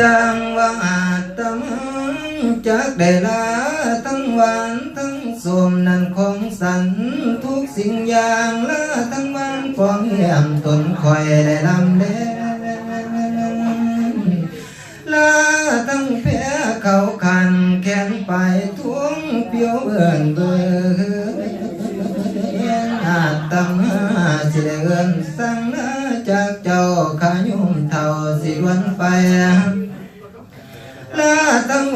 จังว่าอาตมังจักได้ลาทั้งหวานทั้งสวมนั่นของสัน ทุกสิ่งอย่างละทั้งวันฟองเยี่ยมตนคอยได้ลำเด้ลาทั้งเพียเขาคันแขนไปทวงเปียวเอื่นเบื่ออาตมาสิได้เอินสั่งนะจากเจ้าขายุ่มเท่าสิวันไป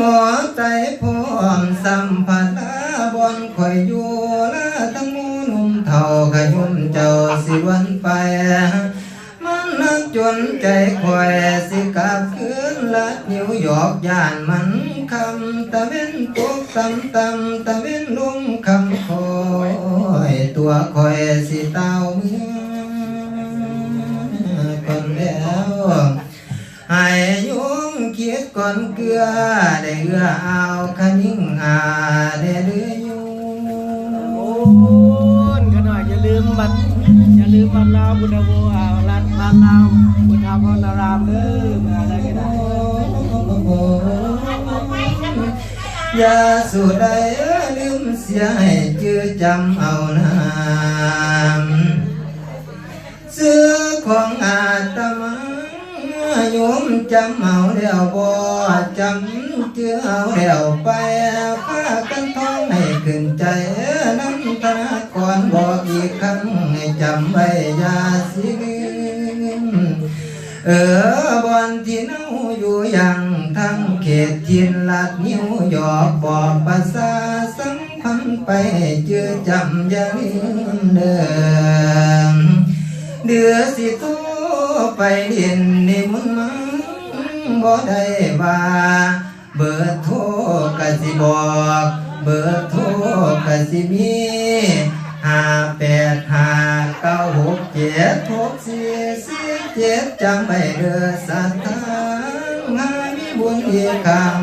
ตั้งหัวใจพร้อมสัมผัสลาบอนคอยอยู่ลาตั้งมูหนุ่มเท่าขยุ่มเจ้าสิวันไป มันนักจนใจคอยสิกลับคืนละนิ้วหยอกย่านมันคำตะเว้นตกตำตำตะเว้นลุงคำคอยตัวคอยสิเต้าเมือ อนเกลือได้เอื้อเอาขนิ่งหาได้เรืออยู่โอ้นกันหน่อยอย่าลืมบัตรอย่าลืมบัตรลาวบุญวอารัตบ้าลาวบุญธรรมพรารามเด้อมาอะไรก็ได้อย่าสุดใดเอ้ยลืมเสียให้เจือจำเอานา จำเอาเดียวบ่จำเจือเอาเดียวไปพากันท้องให้ขึ้นใจน้ำธนาก่อนบอกอีกครั้งให้จำไว้ยาสิลืมเออบอนที่เน่าอยู่ยังทั้งเขตทินลัดนิ้วหยอกบอกภาษาสัมพันไปเจอจำยังเดิมเดือสิโทไปเรียนในมุนต์มัง บ่ได้ว่า เบอร์โทรกสิบอก เบอร์โทรกสิมีห้าแปดห้าเก้าหกเจ็ดหกสี่สี่เจ็ดจำไปเด้อสัตว์ทางงามีบุญอีกครั้ง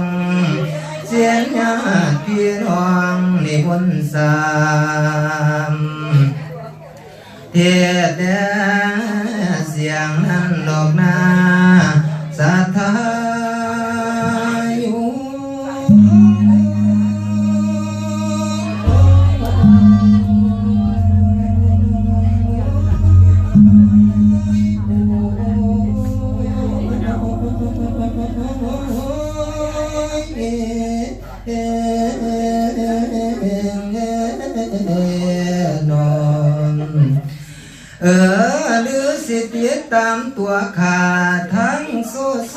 เสียงญาติพี่น้องนิมนต์สามเทศแด่เสียงนั้นดอกนา เออหรือสิติดตามตัวขาทั้งโซโซ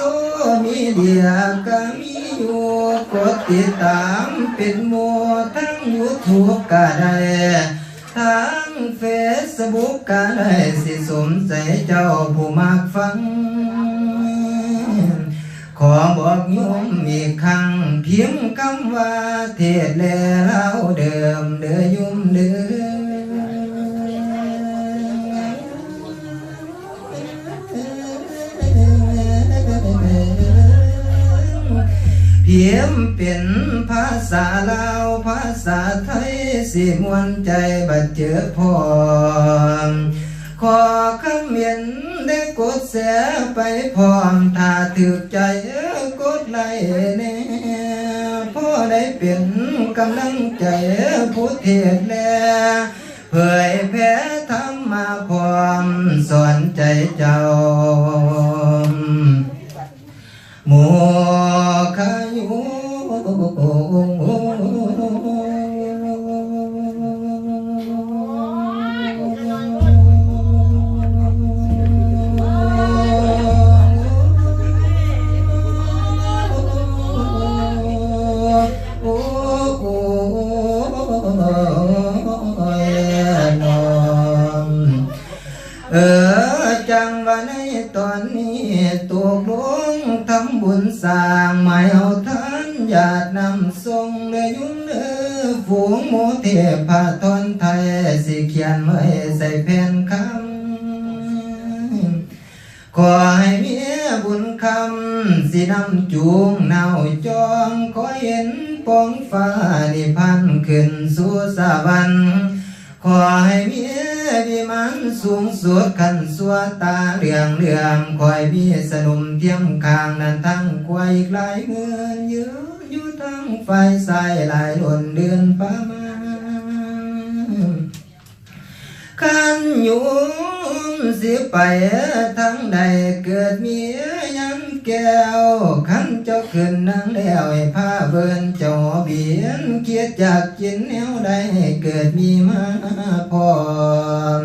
มีเดียก็มีอยู่กดติดตามเป็นหมัวทั้งยูทูบก็ได้ทั้งเฟซบุ๊กก็ได้สิสมใจเจ้าผู้มักฟัง ขอบอกโยมอีกครั้งเพียงคำว่าเทศแล้วเดิมเด้อโยมเด้อเพียมเป็นภาษาลาวภาษาไทยสิมวนใจบัดเจอพอขอคำเมียน แสไปพร้อมถ้าถือใจเอ้อกดไลค์แน่พ่อได้เป็นกำลังใจผู้เทศแลเผยแผ่ธรรมาพร้อมสอนใจเจ้าโมคายุ ตอนนี้ตัวลงทำบุญสร้างหมายเอาทานญาตินำส่งเลยยุ่นเออฝูงหมูเทพาทอนไทยสิเขียนไว้ใส่แผ่นคำขอให้เมียบุญคำสินำจูงเนาจองขอเห็นปองฟ้านิพันธ์ขึ้นสู่สวรรค์ ขอให้มีวิมันสูงสุดขันสัวตาเหลืองเหลืองคอยมีสนุมเทียมคางนั้นทั้งควายกลายเงินเยอะอยู่ทั้งไฟใสหลายหล่นเดือนประมา ขันยู่สิไปทั้งใดเกิดมียังแก้วขันเจ้าขึ้นนั่งแล้วให้ผ้าเบินเจ้าเบียนเกียดจากกินแนวใดเกิดมีมาพร้อม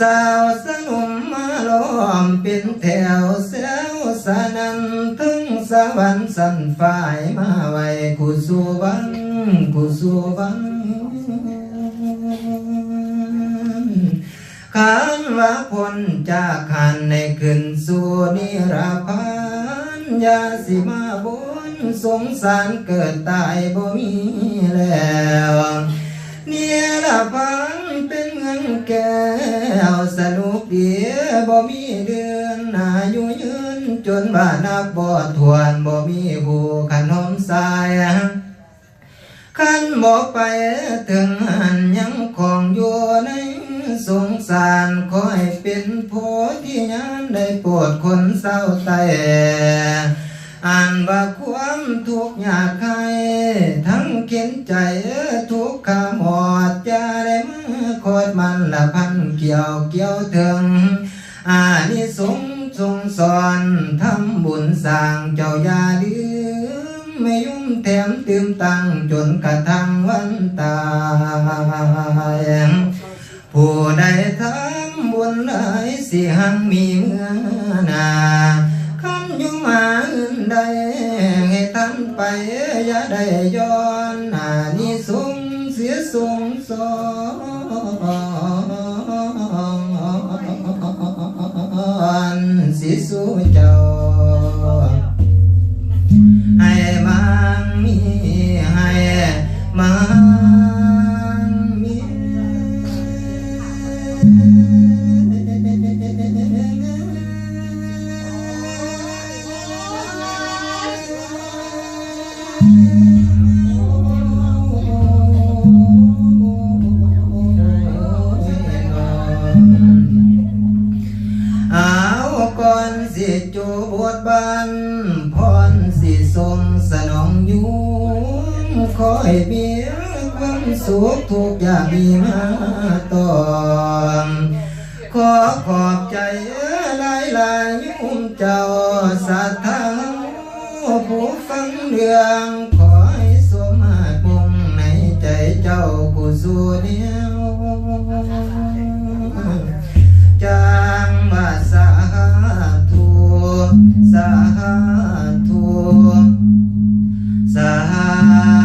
สาวสนุมมาล้อมเป็นแถวเซวสนันถึงสวรรค์สันฝ่ายมาไว้กุสุบันกุสุบัน ขันว่าพ้นจากขันในขึ้นสู่นิราพันยาสิมาบนสงสารเกิดตายบ่มีแล้วเนี่ยละพันเป็นเงินแก้วสนุกเดียบ่มีเดือนอายุยืนจนบ้านับบ่ทวนบ่มีหูขนมสายขันบอกไปถึงหันยังคงอยู่ใน สงสารคอยเป็นโพที่ยังได้ปวดคนเศร้าใจอ่านว่าความทุกข์ยากใครทั้งเข็นใจทุกข์ขมอดจะได้มาโคตรมันละพันเกี่ยวเกี่ยวถึงอานิสงส์ทรงสอนทำบุญสร้างเจ้าอยาลืมไม่ยุ่งแถมตื่มตังจนกระทั่งวันตาย ผู้ใดทำบุญเลยสิหังมีเมื่อนาคำอยู่มาอื่นใดให้ทำไปอย่าได้ย้อน คอยเบียความสุขทุกอย่างมีมาตอนขอขอบใจหลายหลายยุ่มเจ้าสัทธาผู้ฟังเรื่องขอให้สมมาตรมุ่งในใจเจ้าผู้สูเดียวจางมาสาธุสาธุสาธุ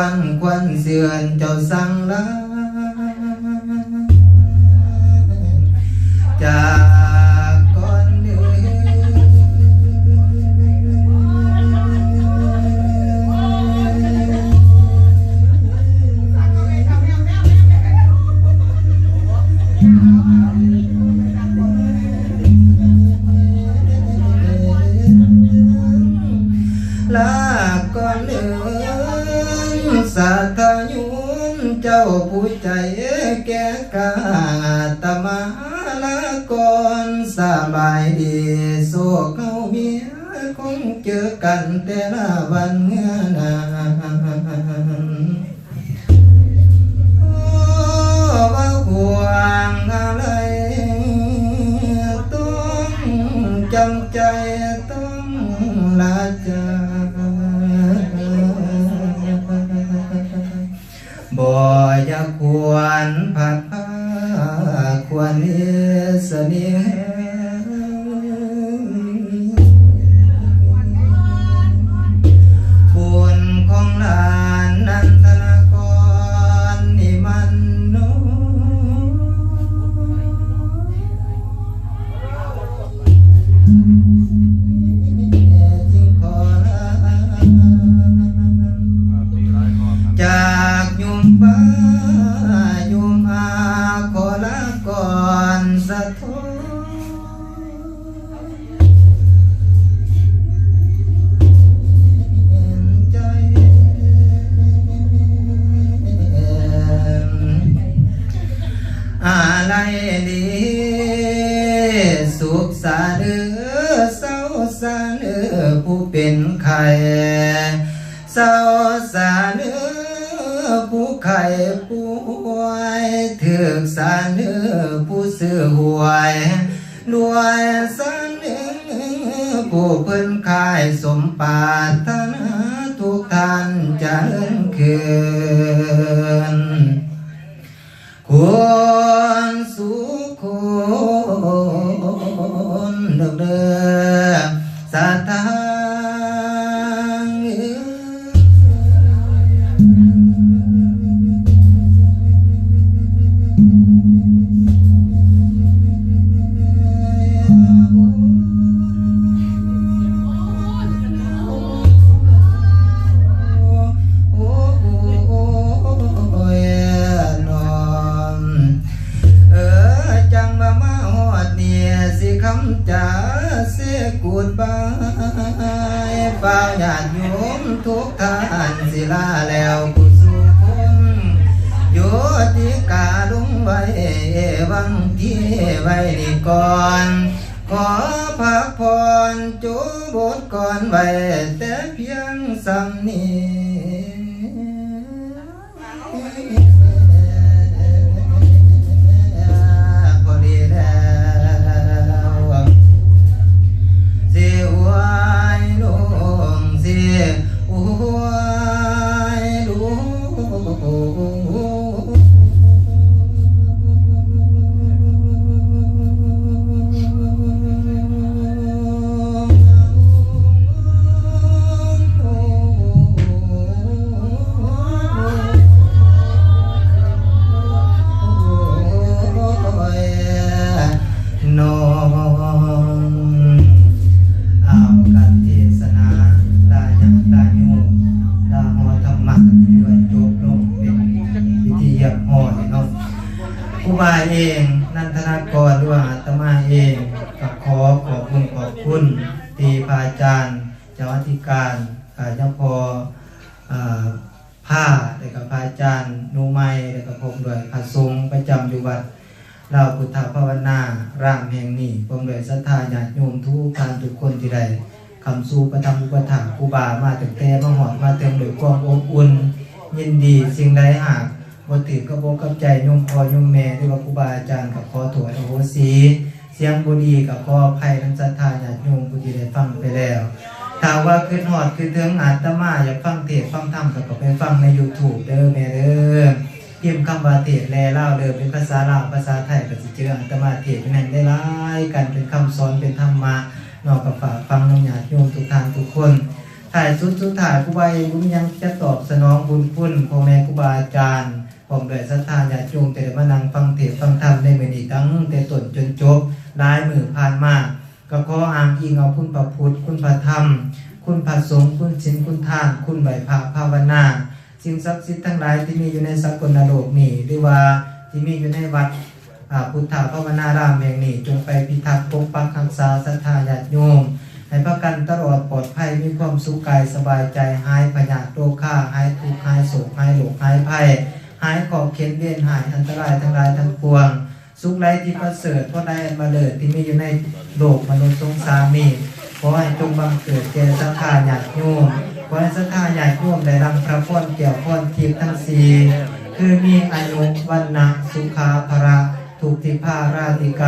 ครบทว ใจแก่กาตมาละก่อนสบายดีโศกเขาเมียคงเจอกันแต่ละวันเมื่อนา ยควรพัดผ้าควรเอสนี ยุ ไข่ผู้หวยถึกสาเดือผู้ซื้อหวยรวยสาเดือผู้เพิ่นขายสมปารถนาทุกท่านจะเลิญคืนควรสุขคนเด้อ โยมทุกท่านศิลาแล้วกุสุคนโยติกาลุงไว้วังที่ไว้นี่ก่อน ขอพักผ่อนจูบทก่อนไว้แต่เพียงสำนี้ บาเอง นันทนากรหรือว่าอาตมาเองก็ขอขอบคุณขอบคุณที่พาจารย์เจ้าอธิการอาเจ้าพอผ้าแล้วก็พาจารย์นูไม้แล้วก็ผมด้วยพระสงประจำอยู่วัดเราพุทธภาวนาร่างแห่งนี้ผมด้วยศรัทธาญาติโยมทุกท่านทุกคนที่ได้คำสู่ประธรรมอุปถัมภ์ครูบามาถึงแต่มาหอดมาเต็มด้วยความอบอุ่น ยินดีสิ่งใดหาก บ่ถือกระโบกับใจยมพอยมแม่หรือว่าครูบาอาจารย์กับขอถวายอโหสิเสียงบุดีกับขออภัยทั้งศรัทธาญาติโยมผู้ที่ได้ฟังไปแล้วถามว่าขึ้นหอดขึ้นถึงอาตมาอยากฟังเทศฟังธรรมก็ไปฟังใน YouTube เด้อแม่เด้อพิมพ์คำว่าเทศแลเล่าเด้อเป็นภาษาลาวภาษาไทยก็สิเจออาตมาเทศเป็นนั้นได้หลายกันเป็นคำสอนเป็นธรรมะนอกกับฝากฟังน้องญาติโยมทุกทานทุกคนถ่ายสุดสุดถ่ายครูบาเองบุญยังจะตอบสนองบุญคุณพ่อแม่ครูบาอาจารย์ ผมด้วยศรัทธาญาติโยมแต่ได้มานังฟังเทศฟังธรรมในมือดีตั้งแต่ต้นจนจบหลายมือผ่านมาก็ขออ้างอิงเอาคุณพระพุทธคุณพระธรรม คุณพระสงฆ์คุณศีลคุณทาน คุณใบพระภาวนาสิ่งศักดิ์สิทธิ์ทั้งหลายที่มีอยู่ในสกลโลกนี้หรือว่าที่มีอยู่ในวัดอ่าพุทธภาวนารามแห่งนี้จงไปพิทักษ์ปกปักรักษาศรัทธาญาติโยมให้ประกันตลอดปลอดภัยมีความสุขกายสบายใจหายพยาธิโรคข้าหายทุกข์หายโศกหายโรคหายภัย หายขอบเข็นเวียนหายอันตรายทั้งหลายทั้งปวง สุขไรที่ประเสริฐเพราะได้อันมาเลิศที่มีอยู่ในโลกมนุษย์สงสารมีขอให้จงบังเกิดแก่สังขารญาติโยมขอให้สังขารญาติโยมได้รับพระพรเกี่ยวพรทิพย์ทั้งสี่คือมีอายุวันนะสุขาภระทุกทิพาราติกา